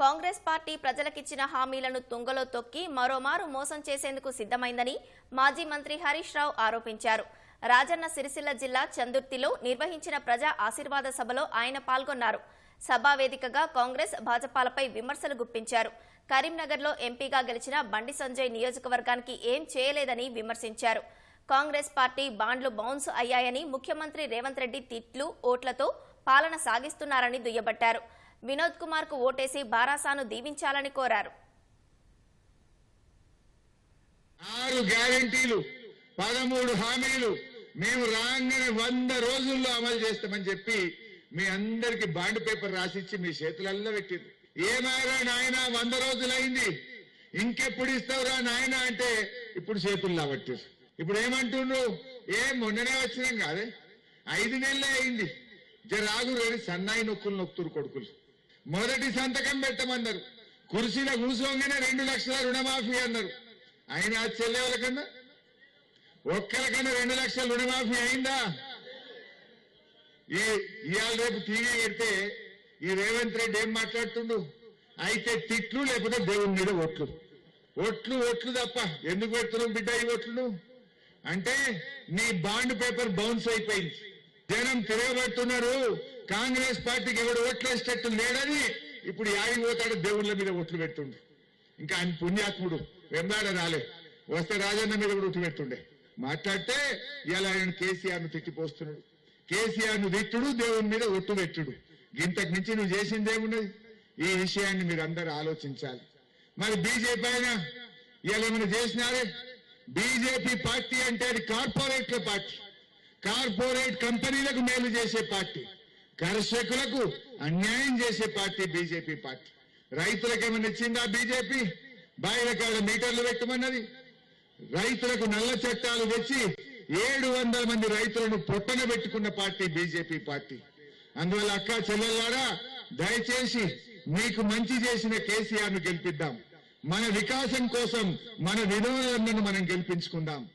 Congress party ప్రజలకిచ్చిన హామీలను తుంగలో తొక్కి మరోమారు మోసం చేసేందుకు సిద్ధమైందని మాజీ మంత్రి హరీష్ రావు ఆరోపించారు. రాజన్న సిరిసిల్ల జిల్లా చందుర్తిలో నిర్వహించిన ప్రజా ఆశీర్వాద సభలో ఆయన పాల్గొన్నారు. సభా వేదికగా కాంగ్రెస్ భాజపాలపై విమర్శలు గుప్పించారు. కరీంనగర్లో ఎంపీగా గెలిచిన బండి సంజయ్ నియోజకవర్గానికి ఏం చేయలేదని విమర్శించారు. కాంగ్రెస్ పార్టీ బాండ్లు బౌన్స్ అయ్యాయని ముఖ్యమంత్రి రేవంత్ రెడ్డి తిట్లు ఓట్లతో పాలన సాగిస్తున్నారని దుయ్యబట్టారు. వినోద్ కుమార్కు ఓటేసి బారాసాను దీవించాలని కోరారు. ఆరు గ్యారంటీలు పదమూడు హామీలు మేము రాగానే వంద రోజుల్లో అమలు చేస్తామని చెప్పి మీ అందరికి బాండ్ పేపర్ రాసిచ్చి మీ చేతులల్లో పెట్టింది. ఏమారా నాయన వంద రోజులైంది. ఇంకెప్పుడు ఇస్తావురా నాయన అంటే ఇప్పుడు చేతుల్లో పట్టారు ఇప్పుడు ఏమంటుండ్రు? ఏం మొన్ననే వచ్చినాం కాదే. ఐదు నెలలే అయింది. జరాగు రేడి సన్నాయి నొక్కులు నొక్కుతురు కొడుకులు. మొదటి సంతకం పెట్టమన్నారు. కుర్చీలో కూర్చోగానే రెండు లక్షల రుణమాఫీ అన్నారు. ఆయన చెల్లెవాళ్ళ కన్నా? ఒక్కరికన్నా రెండు లక్షల రుణమాఫీ అయిందా? ఈ ఇవాళ రేపు టీవీ పెడితే ఈ రేవంత్ రెడ్డి ఏం మాట్లాడుతుండు? అయితే తిట్లు లేకపోతే దేవుని మీద ఒట్లు ఒట్లు ఒట్లు తప్ప ఎందుకు పెడుతున్నావు బిడ్డ ఈ ఒట్లు అంటే నీ బాండ్ పేపర్ బౌన్స్ అయిపోయింది. జనం తిరగబడుతున్నారు. కాంగ్రెస్ పార్టీకి ఎవడు ఓట్లేసేటట్టు లేడని ఇప్పుడు యాడికి పోతాడు దేవుళ్ళ మీద ఒట్లు పెట్టుండు. ఇంకా ఆయన పుణ్యాత్ముడు వెంబాడ రాలే. వస్తే రాజన్న మీద కూడా ఉట్టి పెట్టుండే. మాట్లాడితే ఇలా ఆయన కేసీఆర్ను తిట్టిపోస్తున్నాడు. కేసీఆర్ను తిట్టుడు దేవుని మీద ఒట్టు పెట్టుడు. ఇంతకు మించి నువ్వు చేసిందేమున్నది ఈ విషయాన్ని మీరు అందరూ ఆలోచించాలి. మరి బీజేపీ అయినా ఇలా ఏమైనా చేసినారే? బీజేపీ పార్టీ అంటే అది కార్పొరేట్ల పార్టీ. కార్పొరేట్ కంపెనీలకు మేలు చేసే పార్టీ. కర్షకులకు అన్యాయం చేసే పార్టీ బీజేపీ పార్టీ. రైతులకు ఏమైనా ఇచ్చిందా బీజేపీ? బాయిలకాడ మీటర్లు పెట్టమన్నది. రైతులకు నల్ల చట్టాలు తెచ్చి ఏడు వందల మంది రైతులను పొట్టన పెట్టుకున్న పార్టీ బీజేపీ పార్టీ. అందువల్ల అక్క చెల్లెల్లారా దయచేసి మీకు మంచి చేసిన కేసీఆర్ను గెలిపిద్దాం. మన వికాసం కోసం మన వినోదాలను మనం గెలిపించుకుందాం.